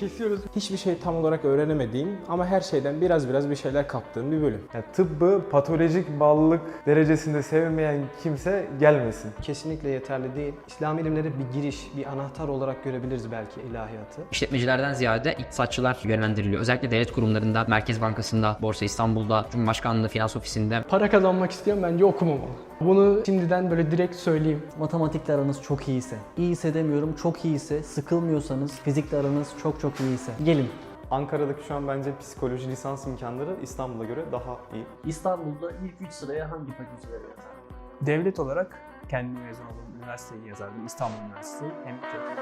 kesiyoruz. Hiçbir şey tam olarak öğrenemediğim ama her şeyden biraz biraz bir şeyler kaptığım bir bölüm. Ya tıbbı patolojik bağlılık derecesinde sevmeyen kimse gelmesin. Kesinlikle yeterli değil. İslam ilimleri bir giriş, bir anahtar olarak görebiliriz belki ilahiyatı. İşletmecilerden ziyade iktisatçılar yönlendiriliyor. Özellikle devlet kurumlarında, Merkez Bankası'nda, Borsa İstanbul'da, Cumhurbaşkanlığı Finans Ofisi'nde Para kazanmak isteyen bence okumamalı. Bunu şimdiden böyle direkt söyleyeyim. Matematikle aranız çok iyiyse, iyiyse demiyorum çok iyiyse, sıkılmıyorsanız, fizikle aranız çok çok iyiyse gelin. Ankara'daki şu an bence psikoloji lisans imkanları İstanbul'a göre daha iyi. İstanbul'da ilk 3 sıraya hangi fakülteleri yazar? Devlet olarak kendi mezun olduğum üniversiteyi yazardım. İstanbul Üniversitesi. Hem çok